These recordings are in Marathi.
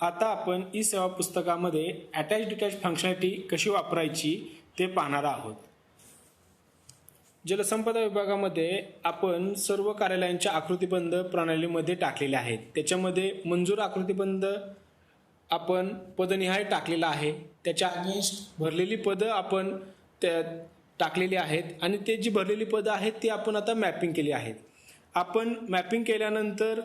आता आपण ई सेवा पुस्तकामध्ये अटॅच डिटॅच फंक्शनॅलिटी कशी वापरायची ते पाहणार आहोत. जलसंपदा विभागामध्ये आपण सर्व कार्यालयांच्या आकृतीबंध प्रणालीमध्ये टाकलेले आहेत. त्याच्यामध्ये मंजूर आकृतीबंध आपण पदनिहाय टाकलेला आहे. त्याच्या अगेन्स्ट भरलेली पदं आपण त्या टाकलेली आहेत आणि ते जी भरलेली पदं आहेत ती आपण आता मॅपिंग केली आहेत. आपण मॅपिंग केल्यानंतर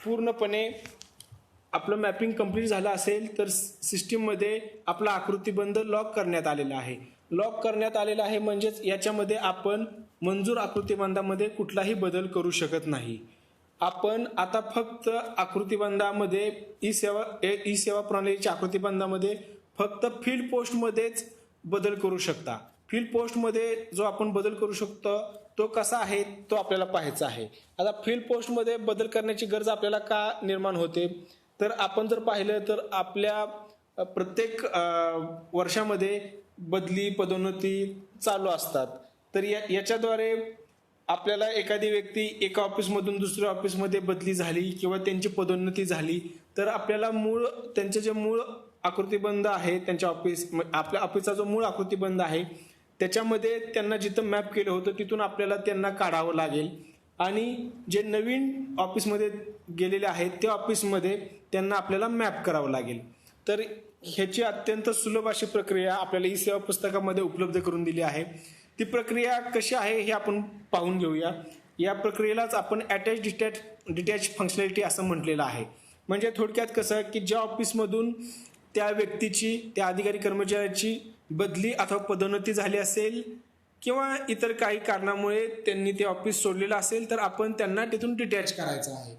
पूर्णपणे आपलं मॅपिंग कंप्लीट झालं असेल तर सिस्टीममध्ये आपला आकृतीबंध लॉक करण्यात आलेला आहे. लॉक करण्यात आलेला आहे म्हणजेच याच्यामध्ये आपण मंजूर आकृतीबंधामध्ये कुठलाही बदल करू शकत नाही. आपण आता फक्त आकृतीबंधामध्ये ई सेवा ई सेवा प्रणालीच्या आकृतीबंधामध्ये फक्त फील्ड पोस्टमध्येच बदल करू शकता. फील्ड पोस्टमध्ये जो आपण बदल करू शकतो तो कसा आहे तो आपल्याला पाहायचा आहे. आता फील्ड पोस्टमध्ये बदल करण्याची गरज आपल्याला का निर्माण होते? तर आपण जर पाहिलं तर आपल्या प्रत्येक वर्षामध्ये बदली पदोन्नती चालू असतात. तर या याच्याद्वारे आपल्याला एखादी व्यक्ती एका ऑफिसमधून दुसऱ्या ऑफिसमध्ये बदली झाली किंवा त्यांची पदोन्नती झाली तर आपल्याला मूळ त्यांचे जे मूळ आकृतीबंध आहे त्यांच्या ऑफिस म- आपल्या ऑफिसचा जो मूळ आकृतीबंध आहे त्याच्यामध्ये त्यांना जिथं मॅप केलं होतं तिथून आपल्याला त्यांना काढावं लागेल. आणि जे नवीन ऑफिसमध्ये गेलेले आहेत त्या ऑफिसमध्ये त्यांना आपल्याला मॅप करावं लागेल. तर ह्याची अत्यंत सुलभ अशी प्रक्रिया आपल्याला ई सेवा पुस्तकामध्ये उपलब्ध करून दिली आहे. ती प्रक्रिया कशी आहे हे आपण पाहून घेऊया. या प्रक्रियेलाच आपण अटॅच डिटॅच डिटॅच फंक्शनॅलिटी असं म्हटलेलं आहे. म्हणजे थोडक्यात कसं की ज्या ऑफिसमधून त्या व्यक्तीची त्या अधिकारी कर्मचाऱ्याची बदली अथवा पदोन्नती झाली असेल किंवा इतर काही कारणामुळे त्यांनी ते ऑफिस सोडलेलं असेल तर आपण त्यांना तिथून डिटॅच करायचं आहे.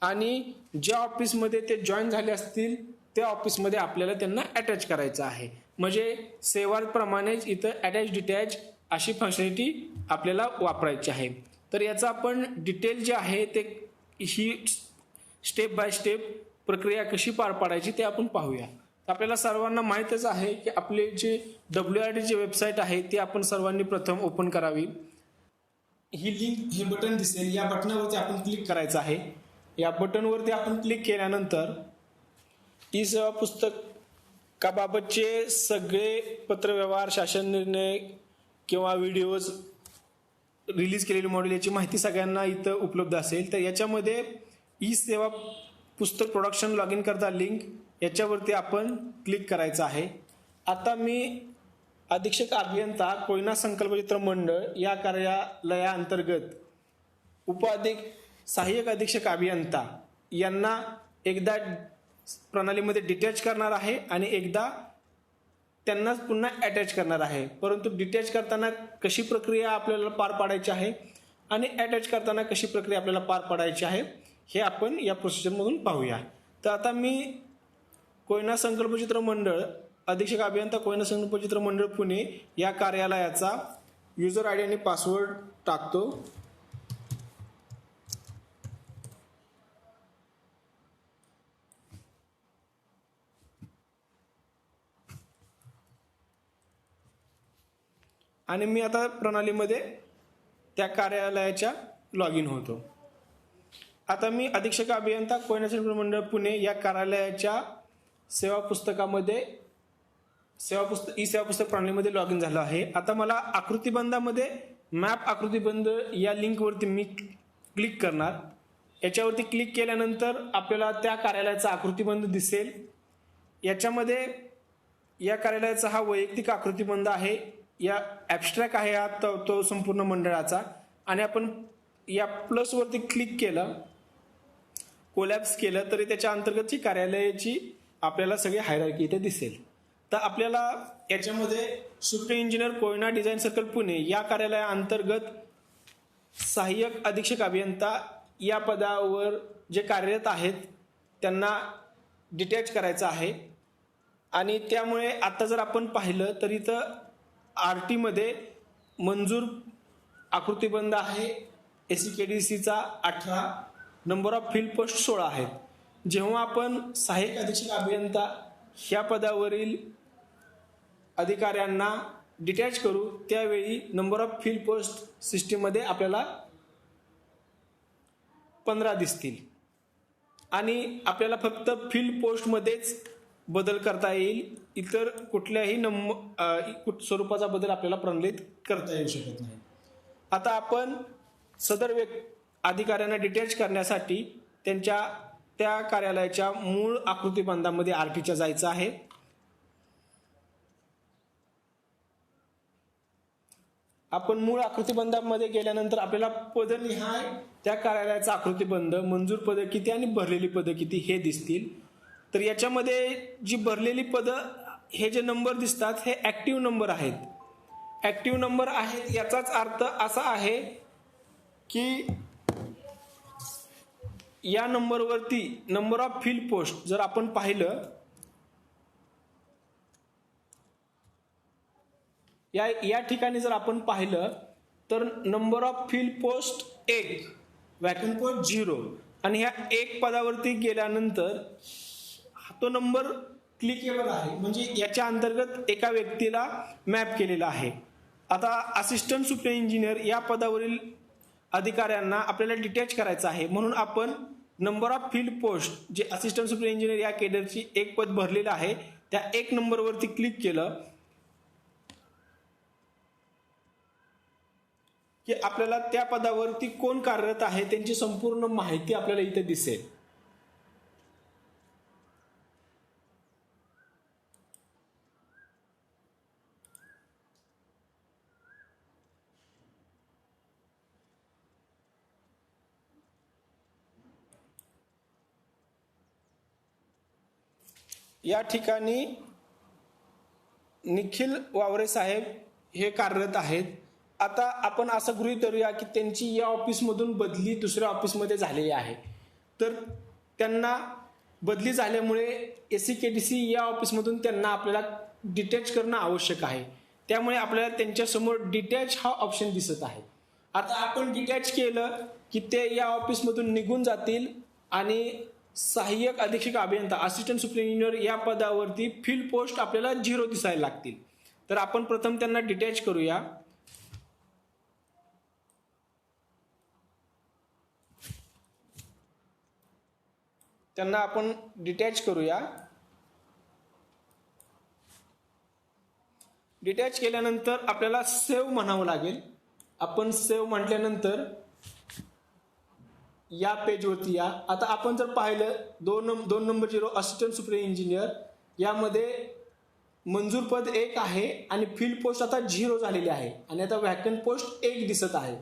आणि ज्या ऑफिसमध्ये ते जॉईन झाले असतील त्या ऑफिसमध्ये आपल्याला त्यांना अटॅच करायचं आहे. म्हणजे सेवाप्रमाणेच इथं अटॅच डिटॅच अशी फंक्शनिटी आपल्याला वापरायची आहे. तर याचं आपण डिटेल जे आहे ते ही स्टेप बाय स्टेप प्रक्रिया कशी पार पाडायची ते आपण पाहूया. आपल्याला सर्वांना माहीतच आहे की आपले J W R D website आहे ती आपण सर्वांनी प्रथम ओपन करावी. ही लिंक हे बटन दिसेल. या बटनावरती आपण क्लिक करायचं आहे. या बटनवरती आपण क्लिक केल्यानंतर ई सेवा पुस्तकाबाबतचे सगळे पत्रव्यवहार शासन निर्णय किंवा व्हिडिओज रिलीज केलेली मॉडेल याची माहिती सगळ्यांना इथं उपलब्ध असेल. तर याच्यामध्ये ई सेवा पुस्तक प्रोडक्शन लॉग इन करता लिंक याच्यावरती आपण क्लिक करायचं आहे. आता मी अधीक्षक अभियंता कोयना संकल्पचित्र मंडळ या कार्यालयाअंतर्गत उपअधिक सहाय्यक अधीक्षक अभियंता यांना एकदा प्रणालीमध्ये डिटॅच करणार आहे आणि एकदा त्यांनाच पुन्हा अटॅच करणार आहे. परंतु डिटॅच करताना कशी प्रक्रिया आपल्याला पार पाडायची आहे आणि अटॅच करताना कशी प्रक्रिया आपल्याला पार पाडायची आहे हे आपण या प्रोसिजरमधून पाहूया. तर आता मी कोयना संकल्पचित्र मंडळ अधीक्षक अभियंता कोयना संकल्पचित्र मंडळ पुणे या कार्यालयाचा युजर आय डी आणि पासवर्ड टाकतो. आणि मी आता प्रणालीमध्ये त्या कार्यालयाच्या लॉग इन होतो. आता मी अधीक्षक अभियंता कोयना संकल्प मंडळ पुणे या कार्यालयाच्या सेवा पुस्तकामध्ये सेवा पुस्तक ई सेवा पुस्तक प्रणालीमध्ये लॉग इन झालं आहे. आता मला आकृतीबंधामध्ये मॅप आकृतीबंध या लिंकवरती मी क्लिक करणार. याच्यावरती क्लिक केल्यानंतर आपल्याला त्या कार्यालयाचा आकृतीबंध दिसेल. याच्यामध्ये या कार्यालयाचा हा वैयक्तिक आकृतीबंध आहे. या ॲबस्ट्रॅक्ट आहे हा तो, तो संपूर्ण मंडळाचा. आणि आपण या प्लसवरती क्लिक केलं कोलॅप्स केलं तरी त्याच्या अंतर्गतची कार्यालयाची आपल्याला सगळी हायरार्की इथे दिसेल. तर आपल्याला याच्यामध्ये supreme engineer Koyna design circle Pune या कार्यालयाअंतर्गत सहाय्यक अधीक्षक अभियंता या पदावर जे कार्यरत आहेत त्यांना डिटॅच करायचं आहे. आणि त्यामुळे आता जर आपण पाहिलं तर इथं आर टीमध्ये मंजूर आकृतीबंध आहे. एस सी के डी सीचा अठरा नंबर ऑफ फील्ड पोस्ट सोळा आहेत. जेव्हा आपण सहाय्यक अधीक्षक अभियंता ह्या पदावरील अधिकाऱ्यांना डिटॅच करू त्यावेळी नंबर ऑफ फील्ड पोस्ट सिस्टीममध्ये आपल्याला पंधरा दिसतील. आणि आपल्याला फक्त फील्ड पोस्टमध्येच बदल करता येईल. इतर कुठल्याही नंब स्वरूपाचा बदल आपल्याला प्रणालीत करता येऊ शकत नाही. आता आपण सदर व्यक् अधिकाऱ्यांना डिटॅच करण्यासाठी त्यांच्या त्या कार्यालयाच्या मूळ आकृतीबंधामध्ये आर टीच्या जायचं आहे. आपण मूळ आकृतीबंधामध्ये गेल्यानंतर आपल्याला पदनिहाय त्या कार्यालयाचा आकृतीबंध मंजूर पदं किती आणि भरलेली पदं किती हे दिसतील. तर याच्यामध्ये जी भरलेली पदं हे जे नंबर दिसतात हे ऍक्टिव्ह नंबर आहेत. ऍक्टिव्ह नंबर आहेत याचाच अर्थ असा आहे की या नंबरवरती नंबर ऑफ फील्ड पोस्ट जर आपण पाहिलं या या ठिकाणी जर आपण पाहिलं तर नंबर ऑफ फील्ड पोस्ट एक वॅकन पोस्ट झिरो आणि ह्या एक पदावरती गेल्यानंतर तो नंबर क्लिकेबल आहे. म्हणजे याच्या अंतर्गत एका व्यक्तीला मॅप केलेला आहे. आता असिस्टंट सुपर इंजिनियर या पदावरील अधिकाऱ्यांना आपल्याला डिटॅच करायचं आहे. म्हणून आपण नंबर ऑफ फील्ड पोस्ट जे असिस्टंट सुपर इंजिनियर या केडरची एक पद भरलेलं आहे त्या एक नंबरवरती क्लिक केलं की आपल्याला त्या पदावरती कोण कार्यरत आहे त्यांची संपूर्ण माहिती आपल्याला इथे दिसेल. या ठिकाणी निखिल वावरे साहेब हे कार्यरत आहेत. आता आपण असं गृहीत धरूया की त्यांची या ऑफिसमधून बदली दुसऱ्या ऑफिसमध्ये झालेली आहे. तर त्यांना बदली झाल्यामुळे S C K D C या ऑफिसमधून त्यांना आपल्याला डिटॅच करणं आवश्यक आहे. त्यामुळे आपल्याला त्यांच्यासमोर डिटॅच हा ऑप्शन दिसत आहे. आता आपण डिटॅच केलं की ते या ऑफिसमधून निघून जातील आणि सहाय्यक अधीक्षक अभियंता असिस्टंट सुप्रिम इंजिनियर या पदावरती फील्ड पोस्ट आपल्याला झिरो दिसायला लागतील. तर आपण प्रथम त्यांना डिटॅच करूया. त्यांना आपण डिटॅच करूया. डिटॅच केल्यानंतर आपल्याला सेव्ह म्हणावं लागेल. आपण सेव्ह म्हटल्यानंतर या पेजवरती या. आता आपण जर पाहिलं दोन दोन number zero assistant super engineer यामध्ये मंजूर पद एक आहे आणि फील्ड पोस्ट आता झिरो झालेली आहे. आणि आता व्हॅकंट पोस्ट एक दिसत आहे.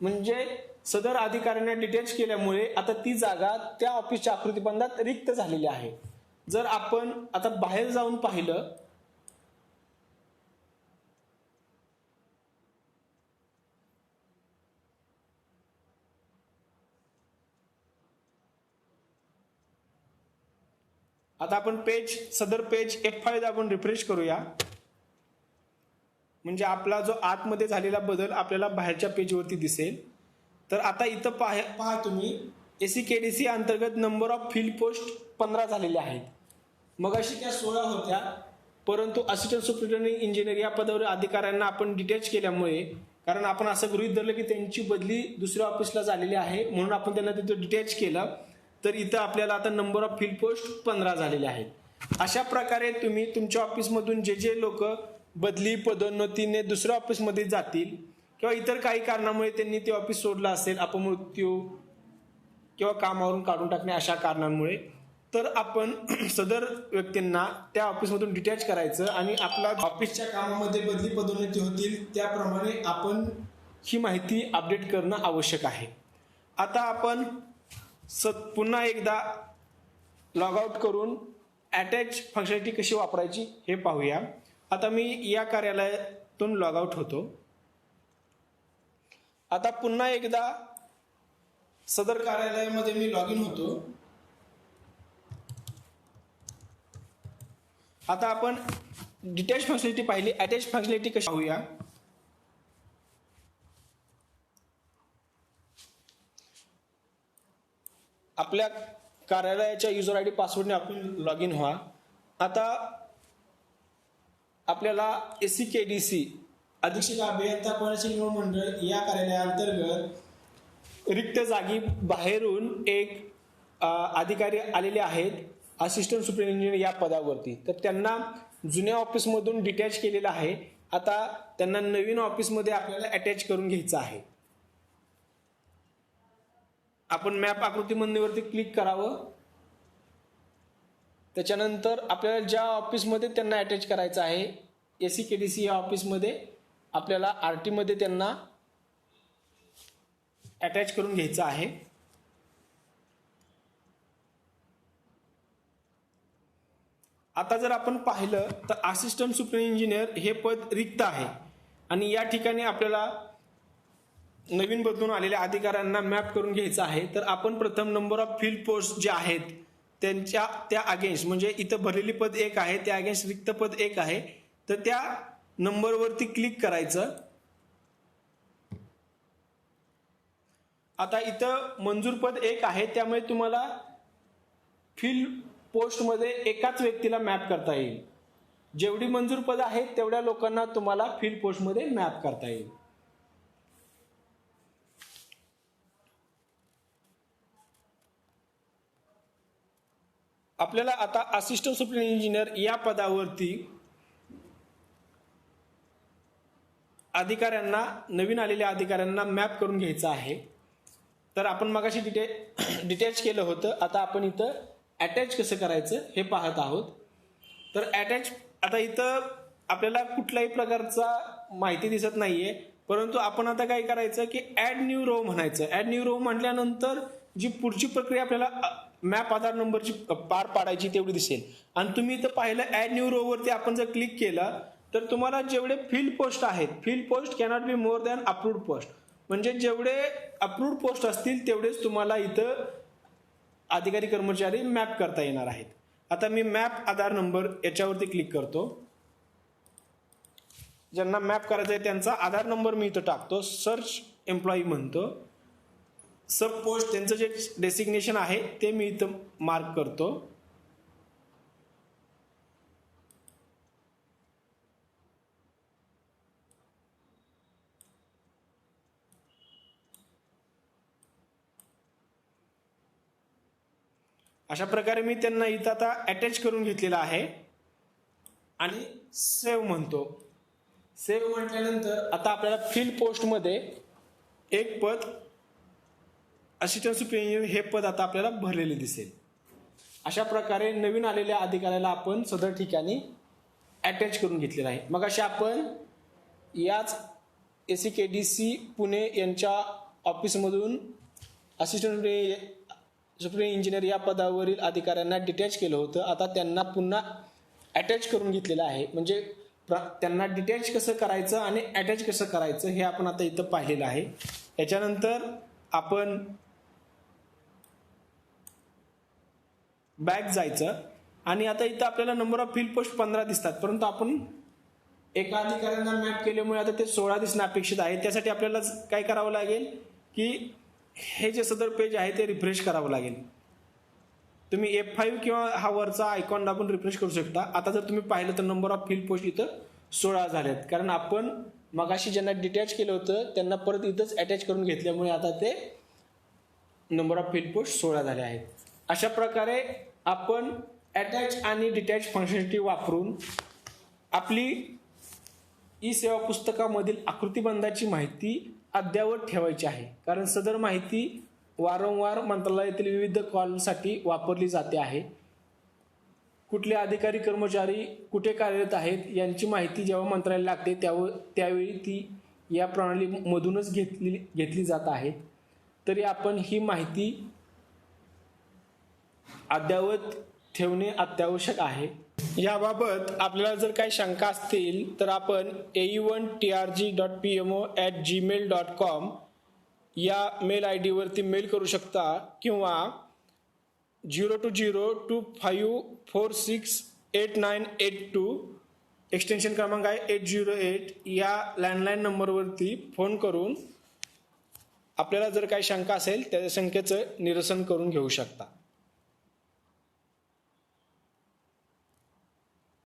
म्हणजे सदर अधिकाऱ्यांना डिटेल्स केल्यामुळे आता ती जागा त्या ऑफिसच्या आकृतीबंधात रिक्त झालेली आहे. जर आपण आता बाहेर जाऊन पाहिलं आता आपण पेज सदर पेज एफ फायदा आपण रिफ्रेश करूया. म्हणजे आपला जो आतमध्ये झालेला बदल आपल्याला बाहेरच्या पेजवरती दिसेल. तर आता इथं पाह पहा तुम्ही A C K D C अंतर्गत नंबर ऑफ फील्ड पोस्ट पंधरा झालेले आहेत. मग अशी त्या सोळा होत्या परंतु असिस्टंट सुप्रिटेंडिंग इंजिनियर या पदावर अधिकाऱ्यांना आपण डिटॅच केल्यामुळे कारण आपण असं गृहीत धरलं की त्यांची बदली दुसऱ्या ऑफिसला झालेली आहे म्हणून आपण त्यांना तिथं डिटॅच केलं. तर इथं आपल्याला आता नंबर ऑफ फील्ड पोस्ट पंधरा झालेले आहेत. अशा प्रकारे तुम्ही तुमच्या ऑफिसमधून जे जे लोक बदली पदोन्नतीने दुसऱ्या ऑफिसमध्ये जातील किंवा इतर काही कारणामुळे त्यांनी ते ऑफिस सोडलं असेल अपमृत्यू किंवा कामावरून काढून टाकणे अशा कारणांमुळे तर आपण सदर व्यक्तींना त्या ऑफिसमधून डिटॅच करायचं आणि आपला ऑफिसच्या कामामध्ये बदली पदोन्नती होतील त्याप्रमाणे आपण ही माहिती अपडेट करणं आवश्यक आहे. आता आपण सत पुन्हा एकदा लॉग आउट करून अटॅच फंक्शनॅलिटी कशी वापरायची हे पाहूया. आता मी या कार्यालयातून लॉग आउट होतो. आता पुन्हा एकदा सदर कार्यालयामध्ये मी लॉग इन होतो. आता आपण डिटॅच फंक्शनॅलिटी पाहिली. अटॅच फंक्शनॅलिटी कशी पाहूया? आपल्या कार्यालयाच्या युजर आय डी पासवर्डने आपण लॉग इन व्हा. आता आपल्याला S C K D C अधीक्षक अभियंता कोणाची निवड मंडळ या कार्यालयाअंतर्गत रिक्त जागी बाहेरून एक अधिकारी आलेले आहेत असिस्टंट सुप्रिंट इंजिनियर या पदावरती. तर त्यांना जुन्या ऑफिसमधून डिटॅच केलेलं आहे. आता त्यांना नवीन ऑफिसमध्ये आपल्याला अटॅच करून घ्यायचं आहे. आपण मॅप आकृती मंदीवरती क्लिक करावं. त्याच्यानंतर आपल्याला ज्या ऑफिसमध्ये त्यांना अटॅच करायचं आहे S C K D C या ऑफिसमध्ये आपल्याला आर टीमध्ये त्यांना अटॅच करून घ्यायचं आहे. आता जर आपण पाहिलं तर असिस्टंट सुप्रिम इंजिनियर हे पद रिक्त आहे. आणि या ठिकाणी आपल्याला नवीन बदलून आलेल्या अधिकाऱ्यांना मॅप करून घ्यायचं आहे. तर आपण प्रथम नंबर ऑफ फील्ड पोस्ट जे आहेत त्यांच्या त्या अगेन्स्ट म्हणजे इथं भरलेली पद एक आहे त्या अगेन्स्ट रिक्त पद एक आहे. तर त्या नंबरवरती क्लिक करायचं. आता इथं मंजूर पद एक आहे त्यामुळे तुम्हाला फील्ड पोस्टमध्ये एकाच व्यक्तीला मॅप करता येईल. जेवढी मंजूर पद आहेत तेवढ्या लोकांना तुम्हाला फील्ड पोस्टमध्ये मॅप करता येईल. आपल्याला आता असिस्टंट सुप्रिम इंजिनियर या पदावरती अधिकाऱ्यांना नवीन आलेल्या अधिकाऱ्यांना मॅप करून घ्यायचं आहे. तर आपण मगाशी डिटे डिटॅच केलं होतं. आता आपण इथं अटॅच कसं करायचं हे पाहत आहोत. तर अटॅच आता इथं आपल्याला कुठल्याही प्रकारचा माहिती दिसत नाहीये. परंतु आपण आता काय करायचं की ऍड न्यू रो म्हणायचं. ऍड न्यू रो म्हटल्यानंतर जी पुढची प्रक्रिया आपल्याला मॅप आधार नंबरची पार पाडायची तेवढी दिसेल. आणि तुम्ही इथं पाहिलं ऍड न्यू रोवरती आपण जर क्लिक केलं तर तुम्हाला जेवढे फील्ड पोस्ट आहेत field post cannot be more than approved post म्हणजे जेवढे अप्रूव्ड पोस्ट असतील तेवढेच तुम्हाला इथं अधिकारी कर्मचारी मॅप करता येणार आहेत. आता मी मॅप आधार नंबर याच्यावरती क्लिक करतो. ज्यांना मॅप करायचं आहे त्यांचा आधार नंबर मी इथं टाकतो. सर्च एम्प्लॉई म्हणतो. सब पोस्ट त्यांचं जे डेसिग्नेशन आहे ते मी इथं मार्क करतो. अशा प्रकारे मी त्यांना इथं आता अटॅच करून घेतलेला आहे. आणि सेव्ह म्हणतो. सेव्ह म्हटल्यानंतर आता आपल्याला फील्ड पोस्टमध्ये एक पद असिस्टंट सुप्रिम हे पद आता आपल्याला भरलेले दिसेल. अशा प्रकारे नवीन आलेल्या अधिकाऱ्याला आपण सदर ठिकाणी अटॅच करून घेतलेलं आहे. मग अशा आपण याच A C K D C Pune यांच्या ऑफिसमधून असिस्टंट सुप्रिय इंजिनियर या पदावरील अधिकाऱ्यांना डिटॅच केलं होतं. आता त्यांना पुन्हा अटॅच करून घेतलेलं आहे. म्हणजे प्र त्यांना डिटॅच कसं करायचं आणि अटॅच कसं करायचं हे आपण आता इथं पाहिलेलं आहे. याच्यानंतर आपण बॅक जायचं. आणि आता इथं आपल्याला नंबर ऑफ फील्ड पोस्ट पंधरा दिसतात. परंतु आपण एका अधिकाऱ्यांना मॅप केल्यामुळे आता ते सोळा दिसणं अपेक्षित आहे. त्यासाठी आपल्याला काय करावं लागेल की हे जे सदर पेज आहे ते रिफ्रेश करावं लागेल. तुम्ही एफ फाईव्ह किंवा हा वरचा आयकॉन दाबून रिफ्रेश करू शकता. आता जर तुम्ही पाहिलं तर नंबर ऑफ फील्ड पोस्ट इथं सोळा झालेत कारण आपण मगाशी ज्यांना डिटॅच केलं होतं त्यांना परत इथंच अटॅच करून घेतल्यामुळे आता ते नंबर ऑफ फील्ड पोस्ट सोळा झाले आहेत. अशा प्रकारे आपण अटॅच आणि डिटॅच फंक्शनिटी वापरून आपली ई सेवा पुस्तकामधील आकृतीबंधाची माहिती अद्ययावत ठेवायची आहे. कारण सदर माहिती वारंवार मंत्रालयातील विविध कॉलसाठी वापरली जाते आहे. कुठले अधिकारी कर्मचारी कुठे कार्यरत आहेत यांची माहिती जेव्हा मंत्रालयाला लागते त्याव त्यावेळी ती या प्रणालीमधूनच घेतली घेतली जात आहे. तरी आपण ही माहिती अद्ययावत ठेवणे अत्यावश्यक आहे. याबाबत आपल्याला जर काही शंका असतील तर आपण A one T R G dot P M O at Gmail dot com या मेल आय डीवरती मेल करू शकता किंवा zero two zero two five four six eight nine eight two extension क्रमांक आहे एट झिरो एट या लँडलाईन नंबरवरती फोन करून आपल्याला जर काही शंका असेल त्या शंकेचं निरसन करून घेऊ शकता.